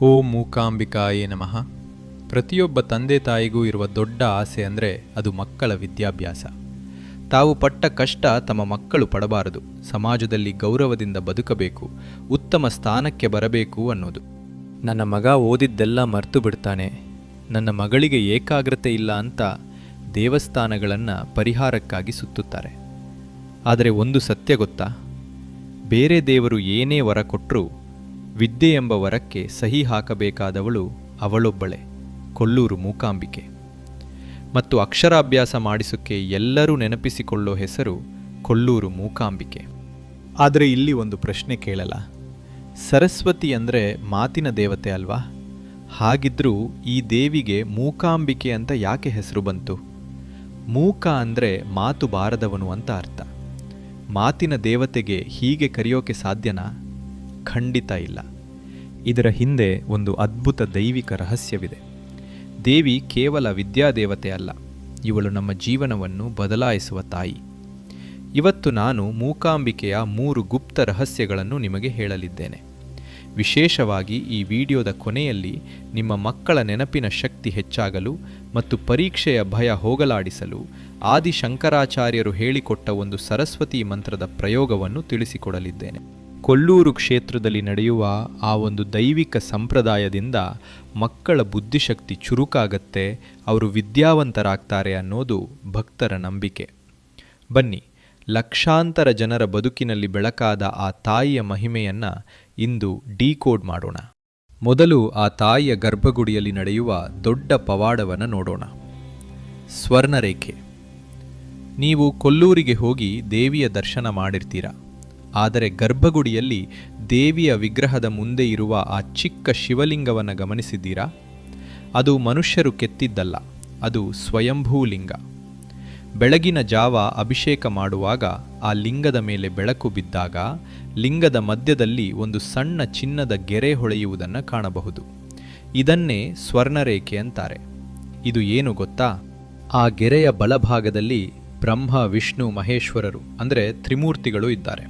ಓಂ ಮೂಕಾಂಬಿಕಾಯೇ ನಮಃ. ಪ್ರತಿಯೊಬ್ಬ ತಂದೆ ತಾಯಿಗೂ ಇರುವ ದೊಡ್ಡ ಆಸೆ ಅಂದರೆ ಅದು ಮಕ್ಕಳ ವಿದ್ಯಾಭ್ಯಾಸ. ತಾವು ಪಟ್ಟ ಕಷ್ಟ ತಮ್ಮ ಮಕ್ಕಳು ಪಡಬಾರದು. ಸಮಾಜದಲ್ಲಿ ಗೌರವದಿಂದ ಬದುಕಬೇಕು, ಉತ್ತಮ ಸ್ಥಾನಕ್ಕೆ ಬರಬೇಕು ಅನ್ನೋದು. ನನ್ನ ಮಗ ಓದಿದ್ದೆಲ್ಲ ಮರ್ತು ಬಿಡ್ತಾನೆ. ನನ್ನ ಮಗಳಿಗೆ ಏಕಾಗ್ರತೆ ಇಲ್ಲ ಅಂತ ದೇವಸ್ಥಾನಗಳನ್ನು ಪರಿಹಾರಕ್ಕಾಗಿ ಸುತ್ತುತ್ತಾರೆ. ಆದರೆ ಒಂದು ಸತ್ಯ ಗೊತ್ತಾ? ಬೇರೆ ದೇವರು ಏನೇ ವರ ಕೊಟ್ಟರೂ ವಿದ್ಯೆ ಎಂಬ ವರಕ್ಕೆ ಸಹಿ ಹಾಕಬೇಕಾದವಳು ಅವಳೊಬ್ಬಳೆ, ಕೊಲ್ಲೂರು ಮೂಕಾಂಬಿಕೆ. ಮತ್ತು ಅಕ್ಷರಾಭ್ಯಾಸ ಮಾಡಿಸೋಕ್ಕೆ ಎಲ್ಲರೂ ನೆನಪಿಸಿಕೊಳ್ಳೋ ಹೆಸರು ಕೊಲ್ಲೂರು ಮೂಕಾಂಬಿಕೆ. ಆದರೆ ಇಲ್ಲಿ ಒಂದು ಪ್ರಶ್ನೆ ಕೇಳಲ್ಲ. ಸರಸ್ವತಿ ಅಂದರೆ ಮಾತಿನ ದೇವತೆ ಅಲ್ವಾ? ಹಾಗಿದ್ರೂ ಈ ದೇವಿಗೆ ಮೂಕಾಂಬಿಕೆ ಅಂತ ಯಾಕೆ ಹೆಸರು ಬಂತು? ಮೂಕ ಅಂದರೆ ಮಾತು ಬಾರದವನು ಅಂತ ಅರ್ಥ. ಮಾತಿನ ದೇವತೆಗೆ ಹೀಗೆ ಕರೆಯೋಕೆ ಸಾಧ್ಯನಾ? ಖಂಡಿತ ಇಲ್ಲ. ಇದರ ಹಿಂದೆ ಒಂದು ಅದ್ಭುತ ದೈವಿಕ ರಹಸ್ಯವಿದೆ. ದೇವಿ ಕೇವಲ ವಿದ್ಯಾದೇವತೆ ಅಲ್ಲ, ಇವಳು ನಮ್ಮ ಜೀವನವನ್ನು ಬದಲಾಯಿಸುವ ತಾಯಿ. ಇವತ್ತು ನಾನು ಮೂಕಾಂಬಿಕೆಯ ಮೂರು ಗುಪ್ತ ರಹಸ್ಯಗಳನ್ನು ನಿಮಗೆ ಹೇಳಲಿದ್ದೇನೆ. ವಿಶೇಷವಾಗಿ ಈ ವಿಡಿಯೋದ ಕೊನೆಯಲ್ಲಿ ನಿಮ್ಮ ಮಕ್ಕಳ ನೆನಪಿನ ಶಕ್ತಿ ಹೆಚ್ಚಾಗಲು ಮತ್ತು ಪರೀಕ್ಷೆಯ ಭಯ ಹೋಗಲಾಡಿಸಲು ಆದಿಶಂಕರಾಚಾರ್ಯರು ಹೇಳಿಕೊಟ್ಟ ಒಂದು ಸರಸ್ವತಿ ಮಂತ್ರದ ಪ್ರಯೋಗವನ್ನು ತಿಳಿಸಿಕೊಡಲಿದ್ದೇನೆ. ಕೊಲ್ಲೂರು ಕ್ಷೇತ್ರದಲ್ಲಿ ನಡೆಯುವ ಆ ಒಂದು ದೈವಿಕ ಸಂಪ್ರದಾಯದಿಂದ ಮಕ್ಕಳ ಬುದ್ಧಿಶಕ್ತಿ ಚುರುಕಾಗತ್ತೆ, ಅವರು ವಿದ್ಯಾವಂತರಾಗ್ತಾರೆ ಅನ್ನೋದು ಭಕ್ತರ ನಂಬಿಕೆ. ಬನ್ನಿ, ಲಕ್ಷಾಂತರ ಜನರ ಬದುಕಿನಲ್ಲಿ ಬೆಳಕಾದ ಆ ತಾಯಿಯ ಮಹಿಮೆಯನ್ನು ಇಂದು ಡಿಕೋಡ್ ಮಾಡೋಣ. ಮೊದಲು ಆ ತಾಯಿಯ ಗರ್ಭಗುಡಿಯಲ್ಲಿ ನಡೆಯುವ ದೊಡ್ಡ ಪವಾಡವನ್ನು ನೋಡೋಣ. ಸ್ವರ್ಣರೇಖೆ. ನೀವು ಕೊಲ್ಲೂರಿಗೆ ಹೋಗಿ ದೇವಿಯ ದರ್ಶನ ಮಾಡಿರ್ತೀರ? ಆದರೆ ಗರ್ಭಗುಡಿಯಲ್ಲಿ ದೇವಿಯ ವಿಗ್ರಹದ ಮುಂದೆ ಇರುವ ಆ ಚಿಕ್ಕ ಶಿವಲಿಂಗವನ್ನು ಗಮನಿಸಿದ್ದೀರಾ? ಅದು ಮನುಷ್ಯರು ಕೆತ್ತಿದ್ದಲ್ಲ, ಅದು ಸ್ವಯಂಭೂಲಿಂಗ. ಬೆಳಗಿನ ಜಾವ ಅಭಿಷೇಕ ಮಾಡುವಾಗ ಆ ಲಿಂಗದ ಮೇಲೆ ಬೆಳಕು ಬಿದ್ದಾಗ ಲಿಂಗದ ಮಧ್ಯದಲ್ಲಿ ಒಂದು ಸಣ್ಣ ಚಿನ್ನದ ಗೆರೆ ಹೊಳೆಯುವುದನ್ನು ಕಾಣಬಹುದು. ಇದನ್ನೇ ಸ್ವರ್ಣರೇಖೆ ಅಂತಾರೆ. ಇದು ಏನು ಗೊತ್ತಾ? ಆ ಗೆರೆಯ ಬಲಭಾಗದಲ್ಲಿ ಬ್ರಹ್ಮ, ವಿಷ್ಣು, ಮಹೇಶ್ವರರು, ಅಂದರೆ ತ್ರಿಮೂರ್ತಿಗಳು ಇದ್ದಾರೆ.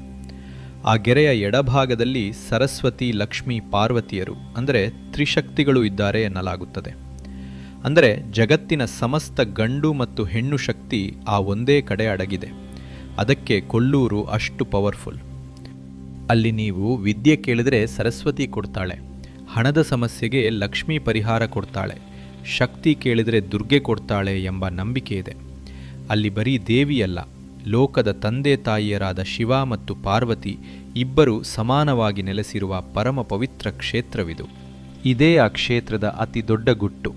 ಆ ಗೆರೆಯ ಎಡಭಾಗದಲ್ಲಿ ಸರಸ್ವತಿ, ಲಕ್ಷ್ಮಿ, ಪಾರ್ವತಿಯರು, ಅಂದರೆ ತ್ರಿಶಕ್ತಿಗಳು ಇದ್ದಾರೆ ಎನ್ನಲಾಗುತ್ತದೆ. ಅಂದರೆ ಜಗತ್ತಿನ ಸಮಸ್ತ ಗಂಡು ಮತ್ತು ಹೆಣ್ಣು ಶಕ್ತಿ ಆ ಒಂದೇ ಕಡೆ ಅಡಗಿದೆ. ಅದಕ್ಕೆ ಕೊಲ್ಲೂರು ಅಷ್ಟು ಪವರ್ಫುಲ್. ಅಲ್ಲಿ ನೀವು ವಿದ್ಯೆ ಕೇಳಿದರೆ ಸರಸ್ವತಿ ಕೊಡ್ತಾಳೆ. ಹಣದ ಸಮಸ್ಯೆಗೆ ಲಕ್ಷ್ಮಿ ಪರಿಹಾರ ಕೊಡ್ತಾಳೆ. ಶಕ್ತಿ ಕೇಳಿದರೆ ದುರ್ಗೆ ಕೊಡ್ತಾಳೆ ಎಂಬ ನಂಬಿಕೆ ಇದೆ. ಅಲ್ಲಿ ಬರೀ ದೇವಿಯಲ್ಲ. ಲೋಕದ ತಂದೆ ತಾಯಿಯರಾದ ಶಿವ ಮತ್ತು ಪಾರ್ವತಿ ಇಬ್ಬರು ಸಮಾನವಾಗಿ ನೆಲೆಸಿರುವ ಪರಮ ಪವಿತ್ರ ಕ್ಷೇತ್ರವಿದು. ಇದೇ ಆ ಕ್ಷೇತ್ರದ ಅತಿ ದೊಡ್ಡ ಗುಟ್ಟು.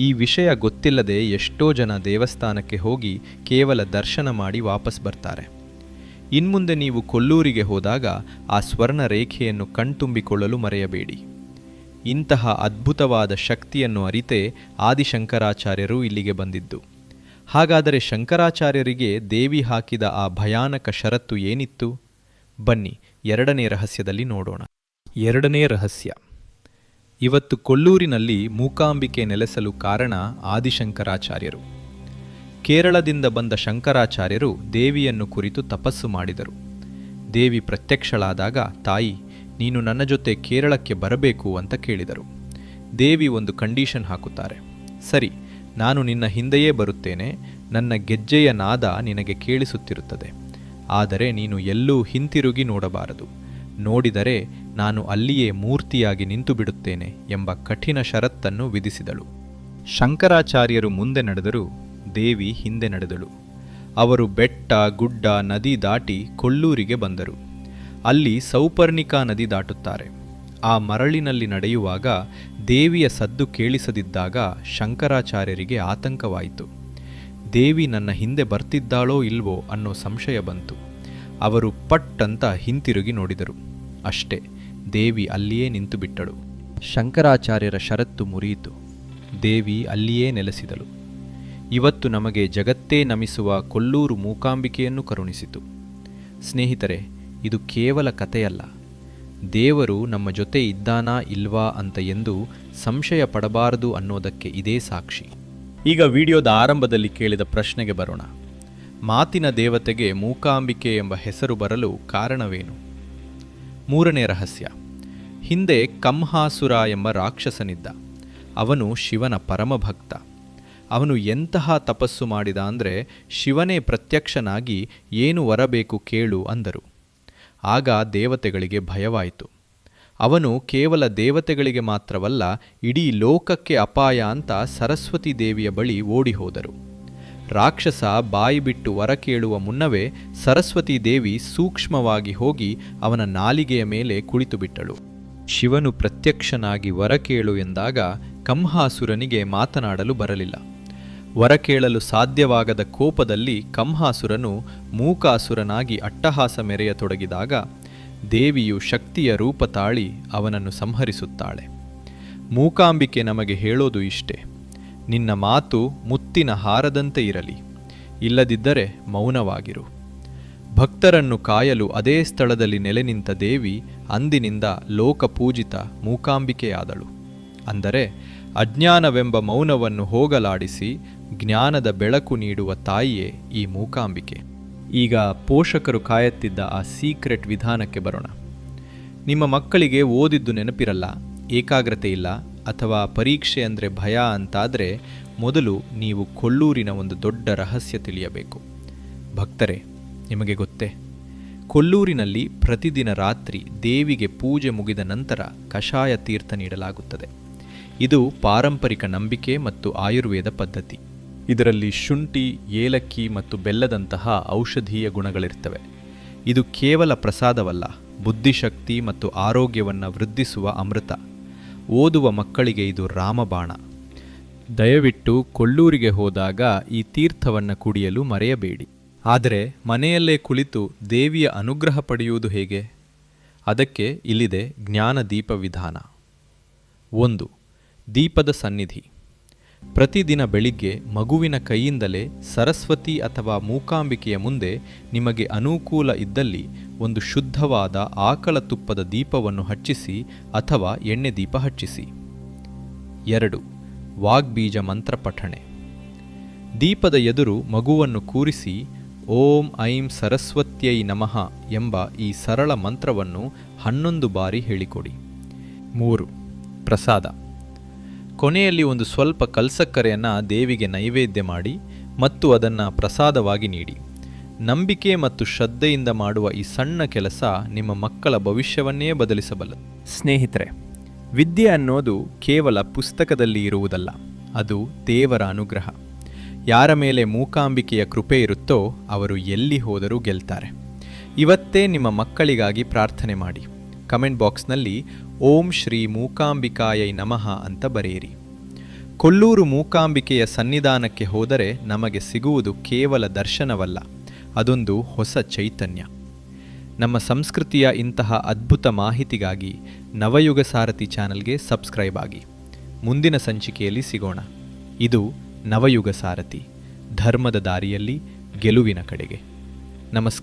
ಈ ವಿಷಯ ಗೊತ್ತಿಲ್ಲದೆ ಎಷ್ಟೋ ಜನ ದೇವಸ್ಥಾನಕ್ಕೆ ಹೋಗಿ ಕೇವಲ ದರ್ಶನ ಮಾಡಿ ವಾಪಸ್ ಬರ್ತಾರೆ. ಇನ್ಮುಂದೆ ನೀವು ಕೊಲ್ಲೂರಿಗೆ ಹೋದಾಗ ಆ ಸ್ವರ್ಣ ರೇಖೆಯನ್ನು ಕಣ್ತುಂಬಿಕೊಳ್ಳಲು ಮರೆಯಬೇಡಿ. ಇಂತಹ ಅದ್ಭುತವಾದ ಶಕ್ತಿಯನ್ನು ಅರಿತೇ ಆದಿಶಂಕರಾಚಾರ್ಯರು ಇಲ್ಲಿಗೆ ಬಂದಿದ್ದು. ಹಾಗಾದರೆ ಶಂಕರಾಚಾರ್ಯರಿಗೆ ದೇವಿ ಹಾಕಿದ ಆ ಭಯಾನಕ ಷರತ್ತು ಏನಿತ್ತು? ಬನ್ನಿ, ಎರಡನೇ ರಹಸ್ಯದಲ್ಲಿ ನೋಡೋಣ. ಎರಡನೇ ರಹಸ್ಯ. ಇವತ್ತು ಕೊಲ್ಲೂರಿನಲ್ಲಿ ಮೂಕಾಂಬಿಕೆ ನೆಲೆಸಲು ಕಾರಣ ಆದಿಶಂಕರಾಚಾರ್ಯರು. ಕೇರಳದಿಂದ ಬಂದ ಶಂಕರಾಚಾರ್ಯರು ದೇವಿಯನ್ನು ಕುರಿತು ತಪಸ್ಸು ಮಾಡಿದರು. ದೇವಿ ಪ್ರತ್ಯಕ್ಷಳಾದಾಗ, ತಾಯಿ, ನೀನು ನನ್ನ ಜೊತೆ ಕೇರಳಕ್ಕೆ ಬರಬೇಕು ಅಂತ ಕೇಳಿದರು. ದೇವಿ ಒಂದು ಕಂಡೀಷನ್ ಹಾಕುತ್ತಾರೆ. ಸರಿ ನಾನು ನಿನ್ನ ಹಿಂದೆಯೇ ಬರುತ್ತೇನೆ, ನನ್ನ ಗೆಜ್ಜೆಯ ನಾದ ನಿನಗೆ ಕೇಳಿಸುತ್ತಿರುತ್ತದೆ. ಆದರೆ ನೀನು ಎಲ್ಲೂ ಹಿಂತಿರುಗಿ ನೋಡಬಾರದು. ನೋಡಿದರೆ ನಾನು ಅಲ್ಲಿಯೇ ಮೂರ್ತಿಯಾಗಿ ನಿಂತು ಬಿಡುತ್ತೇನೆ ಎಂಬ ಕಠಿಣ ಷರತ್ತನ್ನು ವಿಧಿಸಿದಳು. ಶಂಕರಾಚಾರ್ಯರು ಮುಂದೆ ನಡೆದರು ದೇವಿ ಹಿಂದೆ ನಡೆದಳು. ಅವರು ಬೆಟ್ಟ, ಗುಡ್ಡ, ನದಿ ದಾಟಿ ಕೊಲ್ಲೂರಿಗೆ ಬಂದರು. ಅಲ್ಲಿ ಸೌಪರ್ಣಿಕಾ ನದಿ ದಾಟುತ್ತಾರೆ. ಆ ಮರಳಿನಲ್ಲಿ ನಡೆಯುವಾಗ ದೇವಿಯ ಸದ್ದು ಕೇಳಿಸದಿದ್ದಾಗ ಶಂಕರಾಚಾರ್ಯರಿಗೆ ಆತಂಕವಾಯಿತು. ದೇವಿ ನನ್ನ ಹಿಂದೆ ಬರ್ತಿದ್ದಾಳೋ ಇಲ್ವೋ ಅನ್ನೋ ಸಂಶಯ ಬಂತು. ಅವರು ಪಟ್ ಅಂತ ಹಿಂತಿರುಗಿ ನೋಡಿದರು. ಅಷ್ಟೇ, ದೇವಿ ಅಲ್ಲಿಯೇ ನಿಂತು ಬಿಟ್ಟಳು ಶಂಕರಾಚಾರ್ಯರ ಷರತ್ತು ಮುರಿಯಿತು. ದೇವಿ ಅಲ್ಲಿಯೇ ನೆಲೆಸಿದಳು. ಇವತ್ತು ನಮಗೆ ಜಗತ್ತೇ ನಮಿಸುವ ಕೊಲ್ಲೂರು ಮೂಕಾಂಬಿಕೆಯನ್ನು ಕರುಣಿಸಿತು. ಸ್ನೇಹಿತರೆ, ಇದು ಕೇವಲ ಕಥೆಯಲ್ಲ. ದೇವರು ನಮ್ಮ ಜೊತೆ ಇದ್ದಾನಾ ಇಲ್ವಾ ಅಂತ ಎಂದು ಸಂಶಯ ಪಡಬಾರದು ಅನ್ನೋದಕ್ಕೆ ಇದೇ ಸಾಕ್ಷಿ. ಈಗ ವಿಡಿಯೋದ ಆರಂಭದಲ್ಲಿ ಕೇಳಿದ ಪ್ರಶ್ನೆಗೆ ಬರೋಣ. ಮಾತಿನ ದೇವತೆಗೆ ಮೂಕಾಂಬಿಕೆ ಎಂಬ ಹೆಸರು ಬರಲು ಕಾರಣವೇನು? ಮೂರನೇ ರಹಸ್ಯ. ಹಿಂದೆ ಕಂಹಾಸುರ ಎಂಬ ರಾಕ್ಷಸನಿದ್ದ. ಅವನು ಶಿವನ ಪರಮಭಕ್ತ. ಅವನು ಎಂತಹ ತಪಸ್ಸು ಮಾಡಿದ ಅಂದರೆ ಶಿವನೇ ಪ್ರತ್ಯಕ್ಷನಾಗಿ ಏನು ವರಬೇಕು ಕೇಳು ಅಂದರು. ಆಗ ದೇವತೆಗಳಿಗೆ ಭಯವಾಯಿತು. ಅವನು ಕೇವಲ ದೇವತೆಗಳಿಗೆ ಮಾತ್ರವಲ್ಲ, ಇಡೀ ಲೋಕಕ್ಕೆ ಅಪಾಯ ಅಂತ ಸರಸ್ವತಿ ದೇವಿಯ ಬಳಿ ಓಡಿ ಹೋದರು ರಾಕ್ಷಸ ಬಾಯಿ ಬಿಟ್ಟು ವರ ಕೇಳುವ ಮುನ್ನವೇ ಸರಸ್ವತಿ ದೇವಿ ಸೂಕ್ಷ್ಮವಾಗಿ ಹೋಗಿ ಅವನ ನಾಲಿಗೆಯ ಮೇಲೆ ಕುಳಿತುಬಿಟ್ಟಳು. ಶಿವನು ಪ್ರತ್ಯಕ್ಷನಾಗಿ ವರ ಕೇಳು ಎಂದಾಗ ಕಂಹಾಸುರನಿಗೆ ಮಾತನಾಡಲು ಬರಲಿಲ್ಲ. ವರ ಕೇಳಲು ಸಾಧ್ಯವಾಗದ ಕೋಪದಲ್ಲಿ ಕಂಹಾಸುರನು ಮೂಕಾಸುರನಾಗಿ ಅಟ್ಟಹಾಸ ಮೆರೆಯತೊಡಗಿದಾಗ ದೇವಿಯು ಶಕ್ತಿಯ ರೂಪ ತಾಳಿ ಅವನನ್ನು ಸಂಹರಿಸುತ್ತಾಳೆ. ಮೂಕಾಂಬಿಕೆ ನಮಗೆ ಹೇಳೋದು ಇಷ್ಟೆ. ನಿನ್ನ ಮಾತು ಮುತ್ತಿನ ಹಾರದಂತೆ ಇರಲಿ. ಇಲ್ಲದಿದ್ದರೆ ಮೌನವಾಗಿರು. ಭಕ್ತರನ್ನು ಕಾಯಲು ಅದೇ ಸ್ಥಳದಲ್ಲಿ ನೆಲೆ ನಿಂತ ದೇವಿ ಅಂದಿನಿಂದ ಲೋಕಪೂಜಿತ ಮೂಕಾಂಬಿಕೆಯಾದಳು. ಅಂದರೆ ಅಜ್ಞಾನವೆಂಬ ಮೌನವನ್ನು ಹೋಗಲಾಡಿಸಿ ಜ್ಞಾನದ ಬೆಳಕು ನೀಡುವ ತಾಯಿಯೇ ಈ ಮೂಕಾಂಬಿಕೆ. ಈಗ ಪೋಷಕರು ಕಾಯುತ್ತಿದ್ದ ಆ ಸೀಕ್ರೆಟ್ ವಿಧಾನಕ್ಕೆ ಬರೋಣ. ನಿಮ್ಮ ಮಕ್ಕಳಿಗೆ ಓದಿದ್ದು ನೆನಪಿರಲ್ಲ, ಏಕಾಗ್ರತೆ ಇಲ್ಲ, ಅಥವಾ ಪರೀಕ್ಷೆ ಅಂದರೆ ಭಯ ಅಂತಾದರೆ ಮೊದಲು ನೀವು ಕೊಲ್ಲೂರಿನ ಒಂದು ದೊಡ್ಡ ರಹಸ್ಯ ತಿಳಿಯಬೇಕು. ಭಕ್ತರೇ, ನಿಮಗೆ ಗೊತ್ತೇ, ಕೊಲ್ಲೂರಿನಲ್ಲಿ ಪ್ರತಿದಿನ ರಾತ್ರಿ ದೇವಿಗೆ ಪೂಜೆ ಮುಗಿದ ನಂತರ ಕಷಾಯ ತೀರ್ಥ ನೀಡಲಾಗುತ್ತದೆ. ಇದು ಪಾರಂಪರಿಕ ನಂಬಿಕೆ ಮತ್ತು ಆಯುರ್ವೇದ ಪದ್ಧತಿ. ಇದರಲ್ಲಿ ಶುಂಠಿ, ಏಲಕ್ಕಿ ಮತ್ತು ಬೆಲ್ಲದಂತಹ ಔಷಧೀಯ ಗುಣಗಳಿರ್ತವೆ. ಇದು ಕೇವಲ ಪ್ರಸಾದವಲ್ಲ, ಬುದ್ಧಿಶಕ್ತಿ ಮತ್ತು ಆರೋಗ್ಯವನ್ನು ವೃದ್ಧಿಸುವ ಅಮೃತ. ಓದುವ ಮಕ್ಕಳಿಗೆ ಇದು ರಾಮಬಾಣ. ದಯವಿಟ್ಟು ಕೊಲ್ಲೂರಿಗೆ ಹೋದಾಗ ಈ ತೀರ್ಥವನ್ನು ಕುಡಿಯಲು ಮರೆಯಬೇಡಿ. ಆದರೆ ಮನೆಯಲ್ಲೇ ಕುಳಿತು ದೇವಿಯ ಅನುಗ್ರಹ ಪಡೆಯುವುದು ಹೇಗೆ? ಅದಕ್ಕೆ ಇಲ್ಲಿದೆ ಜ್ಞಾನದೀಪ ವಿಧಾನ ಒಂದು, ದೀಪದ ಸನ್ನಿಧಿ. ಪ್ರತಿದಿನ ಬೆಳಿಗ್ಗೆ ಮಗುವಿನ ಕೈಯಿಂದಲೇ ಸರಸ್ವತಿ ಅಥವಾ ಮೂಕಾಂಬಿಕೆಯ ಮುಂದೆ ನಿಮಗೆ ಅನುಕೂಲ ಇದ್ದಲ್ಲಿ ಒಂದು ಶುದ್ಧವಾದ ಆಕಳ ತುಪ್ಪದ ದೀಪವನ್ನು ಹಚ್ಚಿಸಿ ಅಥವಾ ಎಣ್ಣೆ ದೀಪ ಹಚ್ಚಿಸಿ. ಎರಡು, ವಾಗ್ಬೀಜ ಮಂತ್ರ ಪಠಣೆ. ದೀಪದ ಎದುರು ಮಗುವನ್ನು ಕೂರಿಸಿ ಓಂ ಐಂ ಸರಸ್ವತ್ಯೈ ನಮಃ ಎಂಬ ಈ ಸರಳ ಮಂತ್ರವನ್ನು ಹನ್ನೊಂದು ಬಾರಿ ಹೇಳಿಕೊಡಿ. ಮೂರು, ಪ್ರಸಾದ. ಕೊನೆಯಲ್ಲಿ ಒಂದು ಸ್ವಲ್ಪ ಕಲ್ಸಕ್ಕರೆಯನ್ನು ದೇವಿಗೆ ನೈವೇದ್ಯ ಮಾಡಿ ಮತ್ತು ಅದನ್ನು ಪ್ರಸಾದವಾಗಿ ನೀಡಿ. ನಂಬಿಕೆ ಮತ್ತು ಶ್ರದ್ಧೆಯಿಂದ ಮಾಡುವ ಈ ಸಣ್ಣ ಕೆಲಸ ನಿಮ್ಮ ಮಕ್ಕಳ ಭವಿಷ್ಯವನ್ನೇ ಬದಲಿಸಬಲ್ಲ. ಸ್ನೇಹಿತರೆ, ವಿದ್ಯೆ ಅನ್ನೋದು ಕೇವಲ ಪುಸ್ತಕದಲ್ಲಿ ಇರುವುದಲ್ಲ, ಅದು ದೇವರ ಅನುಗ್ರಹ. ಯಾರ ಮೇಲೆ ಮೂಕಾಂಬಿಕೆಯ ಕೃಪೆ ಇರುತ್ತೋ ಅವರು ಎಲ್ಲಿ ಹೋದರೂ ಗೆಲ್ತಾರೆ. ಇವತ್ತೇ ನಿಮ್ಮ ಮಕ್ಕಳಿಗಾಗಿ ಪ್ರಾರ್ಥನೆ ಮಾಡಿ. ಕಮೆಂಟ್ ಬಾಕ್ಸ್ನಲ್ಲಿ ಓಂ ಶ್ರೀ ಮೂಕಾಂಬಿಕಾಯೈ ನಮಃ ಅಂತ ಬರೆಯಿರಿ. ಕೊಲ್ಲೂರು ಮೂಕಾಂಬಿಕೆಯ ಸನ್ನಿಧಾನಕ್ಕೆ ಹೋದರೆ ನಮಗೆ ಸಿಗುವುದು ಕೇವಲ ದರ್ಶನವಲ್ಲ, ಅದೊಂದು ಹೊಸ ಚೈತನ್ಯ. ನಮ್ಮ ಸಂಸ್ಕೃತಿಯ ಇಂತಹ ಅದ್ಭುತ ಮಾಹಿತಿಗಾಗಿ ನವಯುಗ ಸಾರಥಿ ಚಾನಲ್ಗೆ ಸಬ್ಸ್ಕ್ರೈಬ್ ಆಗಿ. ಮುಂದಿನ ಸಂಚಿಕೆಯಲ್ಲಿ ಸಿಗೋಣ. ಇದು ನವಯುಗ ಸಾರಥಿ, ಧರ್ಮದ ದಾರಿಯಲ್ಲಿ ಗೆಲುವಿನ ಕಡೆಗೆ. ನಮಸ್ಕಾರ.